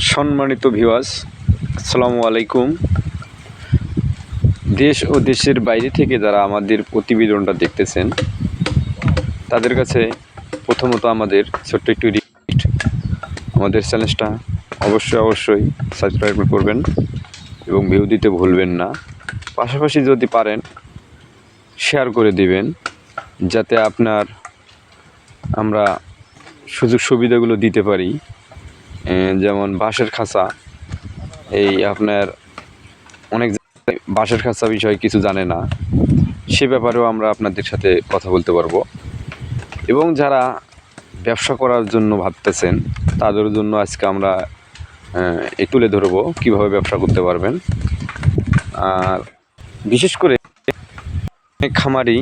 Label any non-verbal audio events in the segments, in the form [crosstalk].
সম্মানিত ভিওয়াস আসসালামু আলাইকুম। দেশ ও দেশের বাইরে থেকে যারা আমাদের প্রতিবেদনটা দেখতেছেন, তাদের কাছে প্রথমত আমাদের ছোট্ট একটু রিকোয়েস্ট আমাদের চ্যানেলটা অবশ্যই অবশ্যই সাবস্ক্রাইব করবেন এবং ভিউ দিতে ভুলবেন না। পাশাপাশি যদি পারেন শেয়ার করে দিবেন, যাতে আপনার আমরা সুযোগ সুবিধাগুলো দিতে পারি। যেমন বাঁশের খাঁচা, এই আপনার অনেক বাঁশের খাঁচা বিষয়ে কিছু জানে না, সে ব্যাপারেও আমরা আপনাদের সাথে কথা বলতে পারব। এবং যারা ব্যবসা করার জন্য ভাবতেছেন, তাদের জন্য আজকে আমরা তুলে ধরবো কীভাবে ব্যবসা করতে পারবেন। আর বিশেষ করে অনেক খামারি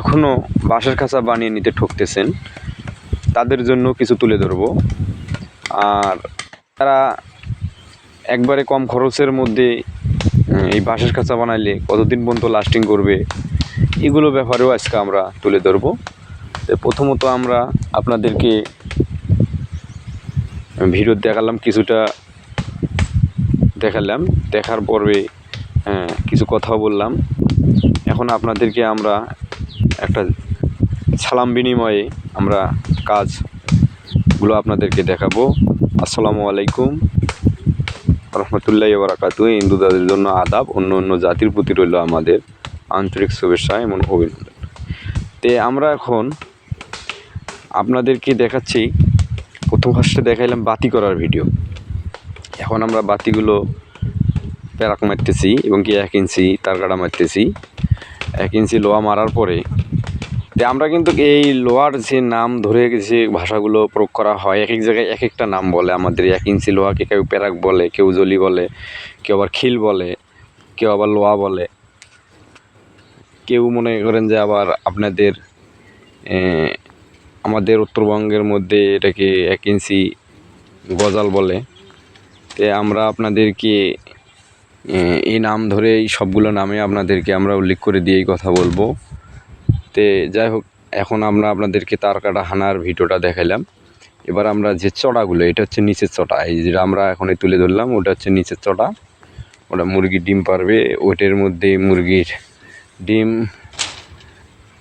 এখনও বাঁশের খাঁচা বানিয়ে নিতে ঠকতেছেন, তাদের জন্য কিছু তুলে ধরবো। আর তারা একবারে কম খরচের মধ্যে এই বাঁশের খাঁচা বানাইলে কতদিন পর্যন্ত লাস্টিং করবে এগুলো ব্যাপারেও আজকে আমরা তুলে ধরবো। প্রথমত আমরা আপনাদেরকে ভিডিও দেখালাম কিছুটা দেখালাম। দেখার পরে হ্যাঁ, কিছু কথাও বললাম। এখন আপনাদেরকে আমরা একটা সালাম বিনিময়ে আমরা কাজগুলো আপনাদেরকে দেখাবো। আসসালামু আলাইকুম। রহমতুল্লাহ বারাকাতু হিন্দুদের জন্য আদাব, অন্য অন্য জাতির প্রতি রইল আমাদের আন্তরিক শুভেচ্ছা এবং অভিনন্দন। তে আমরা এখন আপনাদেরকে দেখাচ্ছি, প্রথম ফার্স্টে দেখাইলাম বাতি করার ভিডিও। এখন আমরা বাতিগুলো প্যারাক মারতেছি এবং কি এক ইঞ্চি তার কাটা মারতেছি। এক ইঞ্চি লোহা মারার পরে তে আমরা কিন্তু এই লোহার যে নাম ধরে যে ভাষাগুলো প্রয়োগ করা হয়, এক এক জায়গায় এক একটা নাম বলে আমাদের। এক ইঞ্চি লোহাকে কেউ প্যারাক বলে, কেউ জলি বলে, কেউ আবার খিল বলে, কেউ আবার লোহা বলে। কেউ মনে করেন যে আবার আপনাদের আমাদের উত্তরবঙ্গের মধ্যে এটাকে এক ইঞ্চি গজাল বলে। তে আমরা আপনাদেরকে এই নাম ধরে এই সবগুলো নামে আপনাদেরকে আমরা উল্লেখ করে দিয়েই কথা বলব। তে যাই হোক এখন আমরা আপনাদেরকে তার কাটা হানার ভিডিওটা দেখাইলাম। এবার আমরা যে চড়াগুলো এটা হচ্ছে নিচের চটা এই যেটা আমরা এখন তুলে ধরলাম ওটা হচ্ছে নিচের চটা ওটা মুরগির ডিম পারবে ওইটার মধ্যে মুরগির ডিম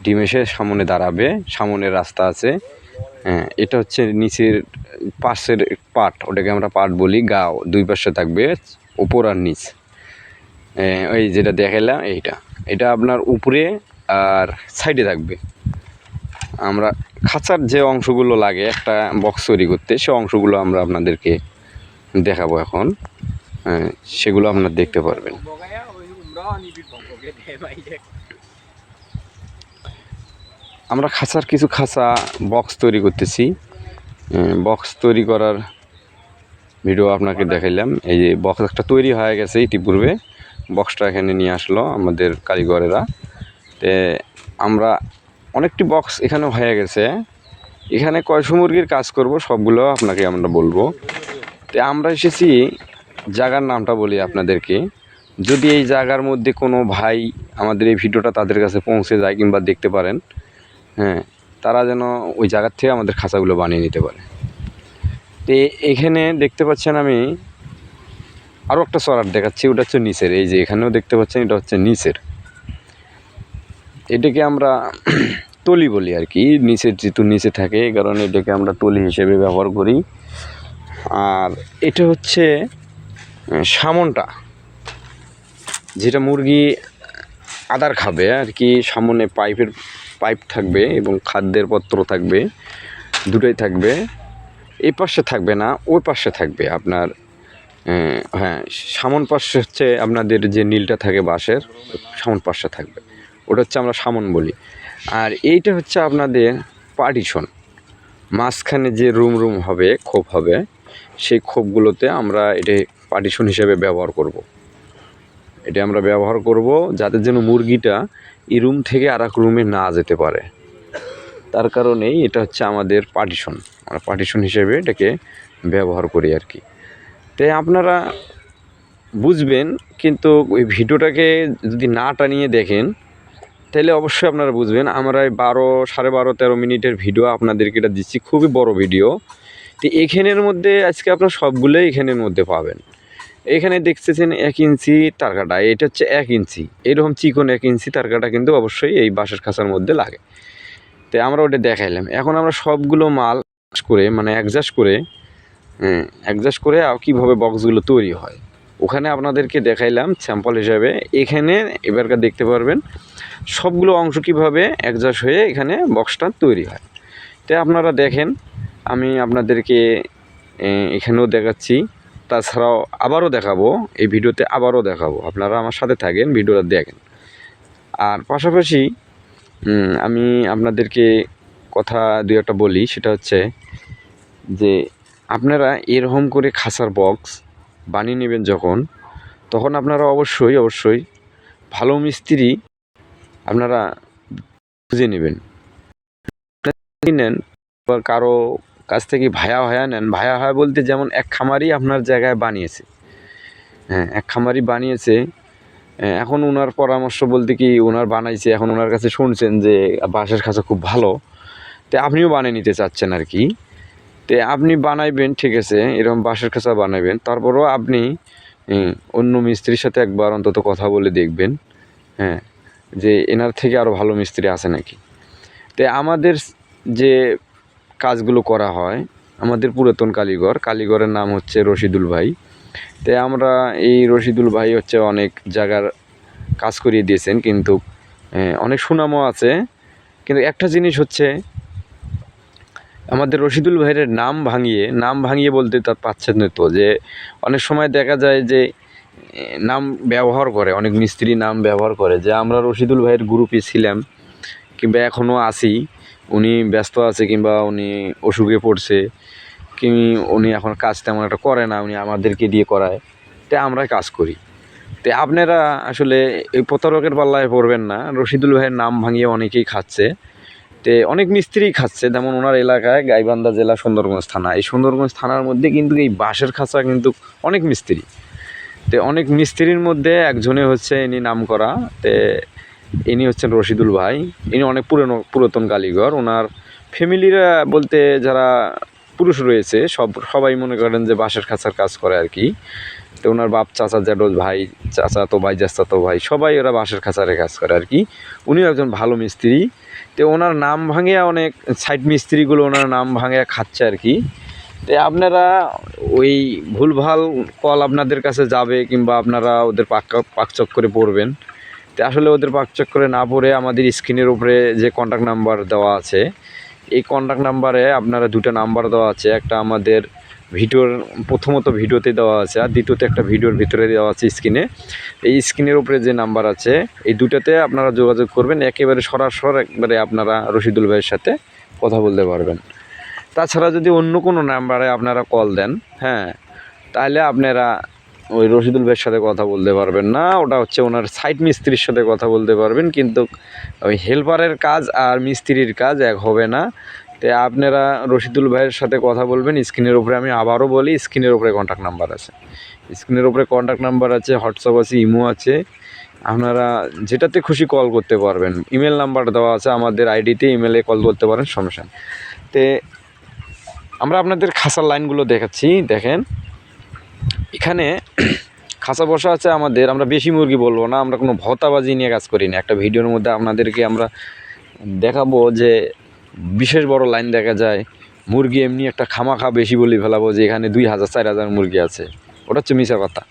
ডিম এসে সামনে দাঁড়াবে সামনে রাস্তা আছে। হ্যাঁ এটা হচ্ছে নিচের পাশের পাট ওটাকে আমরা পাট বলি গা দুই পাশে থাকবে উপর আর নিচ। এ, ওই যেটা দেখাইলাম এইটা। এটা আপনার উপরে আর সাইডে থাকবে। আমরা খাঁচার যে অংশগুলো লাগে, একটা বক্স তৈরি করতে, সে অংশগুলো আমরা আপনাদেরকে দেখাবো এখন। সেগুলো আপনারা দেখতে পারবেন. আমরা খাঁচার কিছু খাঁচা বক্স তৈরি করতেছি। বক্স তৈরি করার ভিডিও আপনাকে দেখাইলাম। এই যে বক্স একটা তৈরি হয়ে গেছে ইতিপূর্বে। বক্সটা এখানে নিয়ে আসলো আমাদের কারিগরেরা। আমরা অনেকটি বক্স এখানে হয়ে গেছে। এখানে কয়শো মুরগির কাজ করব সবগুলো আপনাকে আমরা বলব। তে আমরা এসেছি জায়গার নামটা বলি আপনাদেরকে। যদি এই জায়গার মধ্যে কোনো ভাই আমাদের এই ভিডিওটা তাদের কাছে পৌঁছে যায় কিংবা দেখতে পারেন হ্যাঁ তারা যেন ওই জায়গার থেকে আমাদের খাঁচাগুলো বানিয়ে নিতে পারে। তো এখানে দেখতে পাচ্ছেন আমি আরও একটা সরার দেখাচ্ছি, ওটা হচ্ছে নিচের। এই যে এখানেও দেখতে পাচ্ছেন, এটা হচ্ছে নিচের। এটাকে আমরা তলি বলি আর কি। নিচের যেহেতু নিচে থাকে, এই কারণে এটাকে আমরা তলি হিসেবে ব্যবহার করি। আর এটা হচ্ছে সামনটা, যেটা মুরগি আদার খাবে আর কি। সামনে পাইপের, পাইপ থাকবে এবং খাদ্যের পত্র থাকবে, দুটোই থাকবে। এই পাশে থাকবে না, ওই পাশে থাকবে আপনার হ্যাঁ সামন পাশে হচ্ছে আপনাদের যে নীলটা থাকে বাঁশের, সামন পাশে থাকবে। ওটা হচ্ছে আমরা সামন বলি। আর এইটা হচ্ছে আপনাদের পার্টিশন মাঝখানে যে রুম রুম হবে, খোপ হবে, সেই খোপগুলোতে আমরা এটা পার্টিশন হিসেবে ব্যবহার করব। এটা আমরা ব্যবহার করব যাতে যেন মুরগিটা এই রুম থেকে আর রুমে না যেতে পারে। তার কারণেই এটা হচ্ছে আমাদের পার্টিশন আমরা পার্টিশন হিসেবে এটাকে ব্যবহার করি আর কি। তাই আপনারা বুঝবেন, কিন্তু ওই ভিডিওটাকে যদি না টানিয়ে দেখেন তাহলে অবশ্যই আপনারা বুঝবেন, আমরা এই বারো, সাড়ে বারো, তেরো মিনিটের ভিডিও আপনাদেরকে এটা দিচ্ছি, খুবই বড় ভিডিও তো এখানের মধ্যে, আজকে আপনার সবগুলোই এখানের মধ্যে পাবেন। এখানে দেখতেছেন এক ইঞ্চি তারকাটা, এটা হচ্ছে এক ইঞ্চি। এরকম চিকন এক ইঞ্চি তারকাটা কিন্তু অবশ্যই এই বাঁশের খাঁচার মধ্যে লাগে। তো আমরা ওটা দেখাইলাম। এখন আমরা সবগুলো মাল করে মানে অ্যাডজাস্ট করে অ্যাডজাস্ট করে আর কীভাবে বক্সগুলো তৈরি হয়। ওখানে আপনাদেরকে দেখাইলাম স্যাম্পল হিসাবে। এখানে এবারকার দেখতে পারবেন সবগুলো অংশ কীভাবে অ্যাডজাস্ট হয়ে এখানে বক্সটা তৈরি হয়। তো আপনারা দেখেন, আমি আপনাদেরকে এখানেও দেখাচ্ছি, তাছাড়াও আবারও দেখাবো, এই ভিডিওতে আবারও দেখাবো। আপনারা আমার সাথে থাকেন, ভিডিওটা দেখেন। আর পাশাপাশি আমি আপনাদেরকে কথা দু একটা বলি, সেটা হচ্ছে যে, আপনারা এরকম করে খাসার বক্স বানিয়ে নেবেন যখন, তখন আপনারা অবশ্যই অবশ্যই ভালো মিস্ত্রি আপনারা খুঁজে নেবেন। নেন বা কারও কাছ থেকে ভায়া ভায়া নেন। ভায়া ভায়া বলতে যেমন এক খামারি আপনার জায়গায় বানিয়েছে। হ্যাঁ এক খামারি বানিয়েছে। হ্যাঁ, এখন ওনার পরামর্শ বলতে কি ওনার বানাইছে এখন ওনার কাছে শুনছেন যে বাঁশের খাঁচা খুব ভালো। তো আপনিও বানিয়ে নিতে চাচ্ছেন আর কি। তো আপনি বানাইবেন ঠিক আছে এরকম বাঁশের খাঁচা বানাবেন তারপরেও আপনি অন্য মিস্ত্রির সাথে একবার অন্তত কথা বলে দেখবেন। হ্যাঁ যে এনার থেকে আরও ভালো মিস্ত্রি আছে নাকি? তো আমাদের যে কাজগুলো করা হয়, আমাদের পুরাতন কারিগর কারিগরের নাম হচ্ছে রশিদুল ভাই। তো আমরা এই রশিদুল ভাই হচ্ছে অনেক জায়গার কাজ করিয়ে দিয়েছেন, কিন্তু অনেক সুনামও আছে। কিন্তু একটা জিনিস হচ্ছে, আমাদের রশিদুল ভাইয়ের নাম ভাঙিয়ে নাম ভাঙিয়ে বলতে তার পাচ্ছেন তো, যে অনেক সময় দেখা যায় যে নাম ব্যবহার করে, অনেক মিস্ত্রি নাম ব্যবহার করে, যে আমরা রশিদুল ভাইয়ের গ্রুপে ছিলাম, কিংবা এখনও আছি, উনি ব্যস্ত আছে কিংবা উনি অসুখে পড়ছে, কি উনি এখন কাজ তেমন একটা করে না, উনি আমাদেরকে দিয়ে করায় তাই আমরা কাজ করি। তো আপনারা আসলে এই প্রতারকের পাল্লায় পড়বেন না, রশিদুল ভাইয়ের নাম ভাঙিয়ে অনেকেই খাচ্ছে, তে অনেক মিস্ত্রিই খাচ্ছে, যেমন ওনার এলাকায় গাইবান্ধা জেলা সুন্দরগঞ্জ থানা, এই সুন্দরগঞ্জ থানার মধ্যে কিন্তু এই বাঁশের খাঁচা কিন্তু অনেক মিস্ত্রি। তে অনেক মিস্ত্রির মধ্যে একজনে হচ্ছে ইনি নাম করা তে ইনি হচ্ছেন রশিদুল ভাই। ইনি অনেক পুরনো, পুরাতন কারিগর। ওনার ফ্যামিলিরা বলতে যারা পুরুষ রয়েছে, সব, সবাই মনে করেন যে বাঁশের খাঁচার কাজ করে আর কি। তো ওনার বাপ চাচা জ্যাঠো ভাই, চাচা তো ভাই চাচা তো ভাই, সবাই ওরা বাঁশের খাঁচারে কাজ করে আর কি। উনিও একজন ভালো মিস্ত্রি। তো ওনার নাম ভাঙিয়া অনেক সাইড মিস্ত্রিগুলো ওনার নাম ভাঙিয়া খাচ্ছে আর কি। তো আপনারা ওই ভুলভাল কল আপনাদের কাছে যাবে কিংবা আপনারা ওদের পাক পাকচক করে পড়বেন। তো আসলে ওদের পাকচক করে না পড়ে আমাদের স্ক্রিনের উপরে যে কন্ট্যাক্ট নাম্বার দেওয়া আছে, এই কন্ট্যাক্ট নাম্বারে আপনারা দুটো নাম্বার দেওয়া আছে। একটা আমাদের ভিডিওর, প্রথমত ভিডিওতে দেওয়া আছে আর দ্বিতীয়তে একটা ভিডিওর ভিতরে দেওয়া আছে স্ক্রিনে। এই স্ক্রিনের উপরে যে নাম্বার আছে, এই দুটাতে আপনারা যোগাযোগ করবেন। একেবারে সরাসর একবারে আপনারা রশিদুল ভাইয়ের সাথে কথা বলতে পারবেন। তাছাড়া যদি অন্য কোনো নাম্বারে আপনারা কল দেন হ্যাঁ তাহলে আপনারা ওই রশিদুল ভাইয়ের সাথে কথা বলতে পারবেন না, ওটা হচ্ছে ওনার সাইট মিস্ত্রির সাথে কথা বলতে পারবেন, কিন্তু ওই হেল্পারের কাজ আর মিস্ত্রির কাজ এক হবে না। তো আপনারা রশিদুল ভাইয়ের সাথে কথা বলবেন স্ক্রিনের উপরে আমি আবারও বলি স্ক্রিনের উপরে কন্ট্যাক্ট নাম্বার আছে। স্ক্রিনের উপরে কন্ট্যাক্ট নাম্বার আছে হোয়াটসঅ্যাপ আছে, ইমো আছে। আপনারা যেটাতে খুশি কল করতে পারবেন। ইমেল নাম্বার দেওয়া আছে আমাদের আইডিতে ইমেলে কল করতে পারেন, সমস্যা তে আমরা আপনাদের খাসার লাইনগুলো দেখাচ্ছি, দেখেন। এখানে [clears throat] খাসা বসা আছে আমাদের, আমরা বেশি মুরগি বলব না, আমরা কোনো ভতাবাজি নিয়ে কাজ করি না। একটা ভিডিওর মধ্যে আপনাদেরকে আমরা দেখাবো যে বিশেষ বড় লাইন দেখা যায়, মুরগি এমনি একটা খামাখা বেশি বলে ফেলাবো যে এখানে দুই হাজার, চার হাজার মুরগি আছে। ওটা হচ্ছে মিশা কথা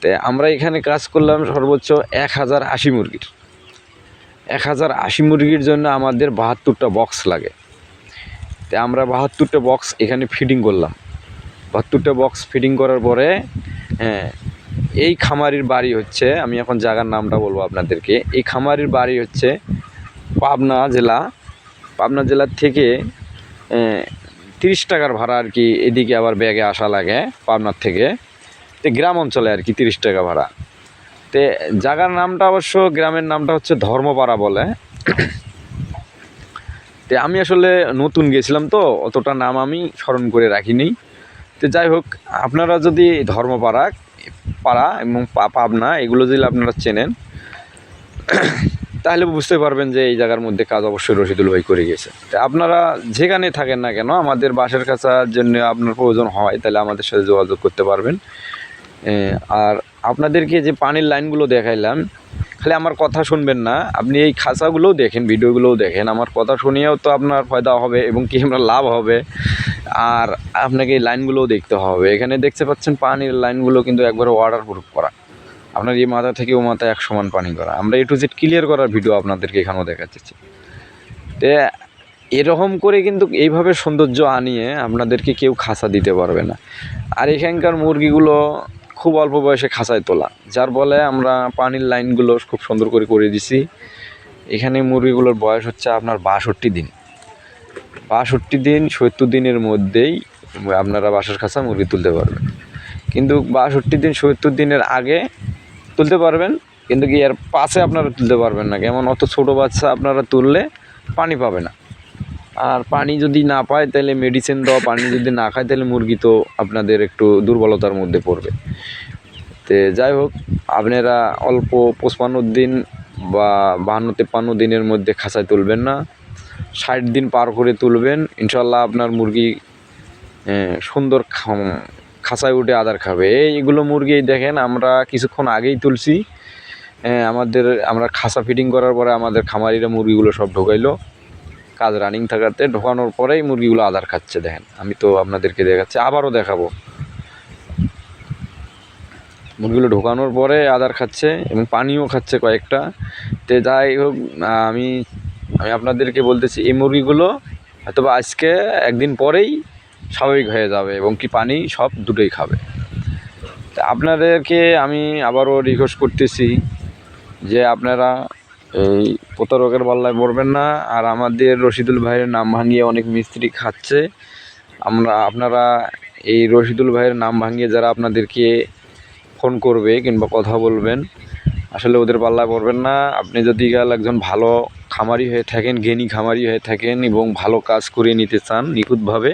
তো আমরা এখানে কাজ করলাম সর্বোচ্চ এক হাজার আশি মুরগির। এক হাজার আশি মুরগির জন্য আমাদের বাহাত্তরটা বক্স লাগে। তো আমরা বাহাত্তরটা বক্স এখানে ফিটিং করলাম। বাহাত্তরটা বক্স ফিটিং করার পরে হ্যাঁ এই খামারির বাড়ি হচ্ছে, আমি এখন জায়গার নামটা বলব আপনাদেরকে, এই খামারির বাড়ি হচ্ছে পাবনা জেলা। পাবনা জেলার থেকে তিরিশ টাকার ভাড়া আর কি এদিকে আবার ব্যাগে আসা লাগে পাবনার থেকে। তো গ্রাম অঞ্চলে আর কি তিরিশ টাকা ভাড়া। তো জায়গার নামটা অবশ্য, গ্রামের নামটা হচ্ছে ধর্মপাড়া বলে। তো আমি আসলে নতুন গেছিলাম তো, অতটা নাম আমি স্মরণ করে রাখিনি। তো যাই হোক, আপনারা যদি ধর্মপাড়া, পাড়া এবং পাবনা, এগুলো যদি আপনারা চেনেন, তাহলে বুঝতে পারবেন যে এই জায়গার মধ্যে কাজ অবশ্যই রশিদুল ভাই করে গেছে। তা আপনারা যেখানে থাকেন না কেন, আমাদের বাসের কাছার জন্য আপনার প্রয়োজন হয়, তাহলে আমাদের সাথে যোগাযোগ করতে পারবেন। আর আপনাদেরকে যে পানির লাইনগুলো দেখাইলাম, খালি আমার কথা শুনবেন না। আপনি এই খাঁচাগুলোও দেখেন, ভিডিওগুলোও দেখেন। আমার কথা শুনিয়েও তো আপনার ফায়দা হবে এবং কি আমরা লাভ হবে। আর আপনাকে এই লাইনগুলোও দেখতে হবে। এখানে দেখতে পাচ্ছেন পানির লাইনগুলো কিন্তু একবারে ওয়াটার প্রুফ করা। আপনার এই মাথা থেকে ও মাথা এক সমান পানি করা। আমরা এ টু জেড ক্লিয়ার করার ভিডিও আপনাদেরকে এখানেও দেখাচ্ছি। তে এরকম করে কিন্তু এইভাবে সৌন্দর্য আনিয়ে আপনাদেরকে কেউ খাঁচা দিতে পারবে না। আর এখানকার মুরগিগুলো খুব অল্প বয়সে খাঁচায় তোলা, যার বলে আমরা পানির লাইনগুলো খুব সুন্দর করে করে দিছি। এখানে মুরগিগুলোর বয়স হচ্ছে আপনার বাষট্টি দিন। বাষট্টি দিন, সত্তর দিনের মধ্যেই আপনারা বাসার খাঁচা মুরগি তুলতে পারবেন। কিন্তু বাষট্টি দিন, সত্তর দিনের আগে তুলতে পারবেন, কিন্তু কি এর পাশে আপনারা তুলতে পারবেন না। কেমন? অত ছোটো বাচ্চা আপনারা তুললে পানি পাবে না। আর পানি যদি না পায়, তাহলে মেডিসিন দেওয়া, পানি যদি না খায়, তাহলে মুরগি তো আপনাদের একটু দুর্বলতার মধ্যে পড়বে। তে যাই হোক, আপনারা অল্প পঁচপান্ন দিন বা বাহান্ন, তেপ্পান্ন দিনের মধ্যে খাঁচায় তুলবেন না। ষাট দিন পার করে তুলবেন। ইনশাল্লাহ আপনার মুরগি সুন্দর খাঁচায় উঠে আদার খাবে। এইগুলো মুরগি দেখেন, আমরা কিছুক্ষণ আগেই তুলছি। আমাদের, আমরা খাঁচা ফিটিং করার পরে আমাদের খামারিরা মুরগিগুলো সব ঢোকাইলো। কাজ রানিং থাকাতে ঢোকানোর পরেই মুরগিগুলো আদার খাচ্ছে, দেখেন। আমি তো আপনাদেরকে দেখাচ্ছি, আবারও দেখাবো। মুরগিগুলো ঢোকানোর পরে আদার খাচ্ছে এবং পানিও খাচ্ছে কয়েকটা। তে যাই হোক, আমি আমি আপনাদেরকে বলতেছি, এই মুরগিগুলো হয়তো আজকে একদিন পরেই স্বাভাবিক হয়ে যাবে এবং কি পানি সব দুটোই খাবে। আপনাদেরকে আমি আবারও রিকোয়েস্ট করতেছি যে আপনারা এই প্রতারকের পাল্লায় পড়বেন না। আর আমাদের রশিদুল ভাইয়ের নাম ভাঙিয়ে অনেক মিস্ত্রি খাচ্ছে। আমরা, আপনারা এই রশিদুল ভাইয়ের নাম ভাঙিয়ে যারা আপনাদেরকে ফোন করবে কিংবা কথা বলবেন, আসলে ওদের পাল্লায় পড়বেন না। আপনি যদি গেল একজন ভালো খামারি হয়ে থাকেন জ্ঞানী খামারি হয়ে থাকেন এবং ভালো কাজ করিয়ে নিতে চান নিখুঁতভাবে,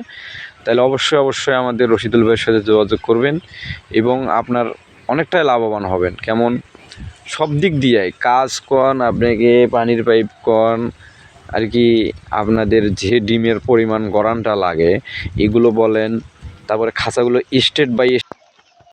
তাহলে অবশ্যই অবশ্যই আমাদের রশিদুল ভাইয়ের সাথে যোগাযোগ করবেন এবং আপনার অনেকটাই লাভবান হবেন। কেমন? সব দিক দিয়ে, কাজ কন, আপনাকে পানির পাইপ কন, আর কি আপনাদের যে ডিমের পরিমাণ গরানটা লাগে, এগুলো বলেন, তারপরে খাঁচাগুলো স্টেট বাই